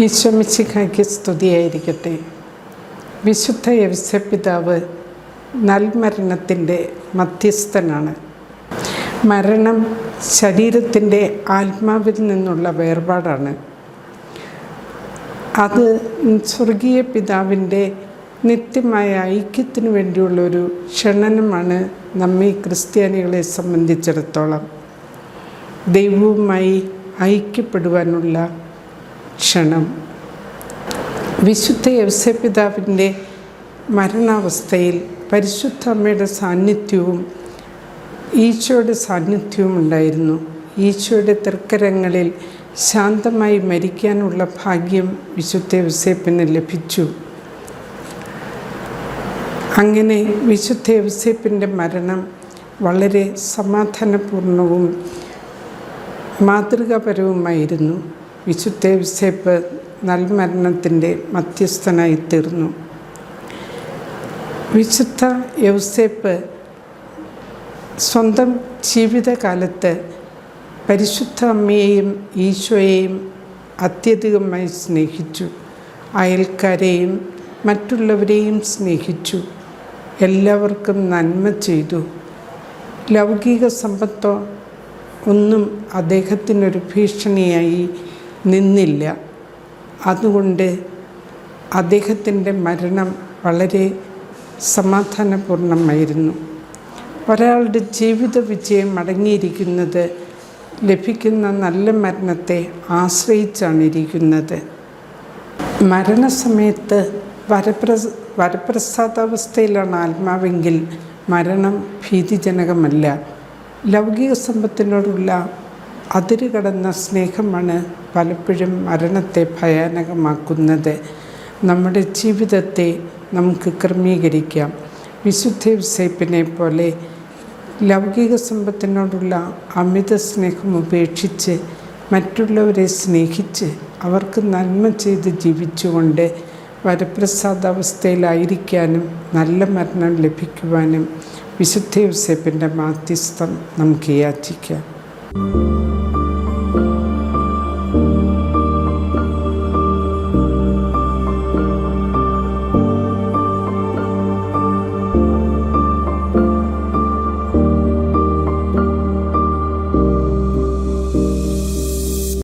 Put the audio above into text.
ഈശ്വമിശിഖായ്ക്ക് സ്തുതിയായിരിക്കട്ടെ. വിശുദ്ധ യവസപിതാവ് നൽമരണത്തിന്റെ മധ്യസ്ഥനാണ്. മരണം ശരീരത്തിന്റെ ആത്മാവിൽ നിന്നുള്ള വേർപാടാണ്. അത് സ്വർഗീയ പിതാവിന്റെ നിത്യമായ ഐക്യത്തിന് വേണ്ടിയുള്ളൊരു ക്ഷണനമാണ് നമ്മെ ക്രിസ്ത്യാനികളെ സംബന്ധിച്ചിടത്തോളം ദൈവവുമായി ഐക്യപ്പെടുവാനുള്ള ക്ഷണം വിശുദ്ധ യവസപിതാവിന്റെ മരണാവസ്ഥയിൽ പരിശുദ്ധ അമ്മയുടെ സാന്നിധ്യവും ഈശോയുടെ സാന്നിധ്യവും ഉണ്ടായിരുന്നു. ഈശോയുടെ തൃക്കരങ്ങളിൽ ശാന്തമായി മരിക്കാനുള്ള ഭാഗ്യം വിശുദ്ധ യവസേപ്പിന് ലഭിച്ചു. അങ്ങനെ വിശുദ്ധ യവസേപ്പിന്റെ മരണം വളരെ സമാധാനപൂർണവും മാതൃകാപരവുമായിരുന്നു. വിശുദ്ധ യവസേപ്പ് നൽമരണത്തിന്റെ മധ്യസ്ഥനായി തീർന്നു. വിശുദ്ധ യൗസേപ്പ് സ്വന്തം ജീവിതകാലത്ത് പരിശുദ്ധ അമ്മയെയും ഈശോയെയും അത്യധികമായി സ്നേഹിച്ചു. അയൽക്കാരെയും മറ്റുള്ളവരെയും സ്നേഹിച്ചു. എല്ലാവർക്കും നന്മ ചെയ്തു. ലൗകിക സമ്പത്തോ ഒന്നും അദ്ദേഹത്തിനൊരു ഭീഷണിയായി നിന്നില്ല. അതുകൊണ്ട് അദ്ദേഹത്തിന്റെ മരണം വളരെ സമാധാനപൂർണമായിരുന്നു. ഒരാളുടെ ജീവിത വിജയം അടങ്ങിയിരിക്കുന്നത് ലഭിക്കുന്ന നല്ല മരണത്തെ ആശ്രയിച്ചാണ് ഇരിക്കുന്നത് മരണസമയത്ത് വരപ്ര വരപ്രസാദാവസ്ഥയിലാണ് ആത്മാവെങ്കിൽ മരണം ഭീതിജനകമല്ല. ലൗകിക സമ്പത്തിനോടുള്ള അതിരുകടന്ന സ്നേഹമാണ് പലപ്പോഴും മരണത്തെ ഭയാനകമാക്കുന്നത്. നമ്മുടെ ജീവിതത്തെ നമുക്ക് ക്രമീകരിക്കാം. വിശുദ്ധ സേപ്പിനെ പോലെ ലൗകിക സമ്പത്തിനോടുള്ള അമിത സ്നേഹം ഉപേക്ഷിച്ച് മറ്റുള്ളവരെ സ്നേഹിച്ച് അവർക്ക് നന്മ ചെയ്ത് ജീവിച്ചുകൊണ്ട് വരപ്രസാദാവസ്ഥയിലായിരിക്കാനും നല്ല മരണം ലഭിക്കുവാനും വിശുദ്ധ യൂസേപ്പിന്റെ മാധ്യസ്ഥം നമുക്ക് യാചിക്കാം.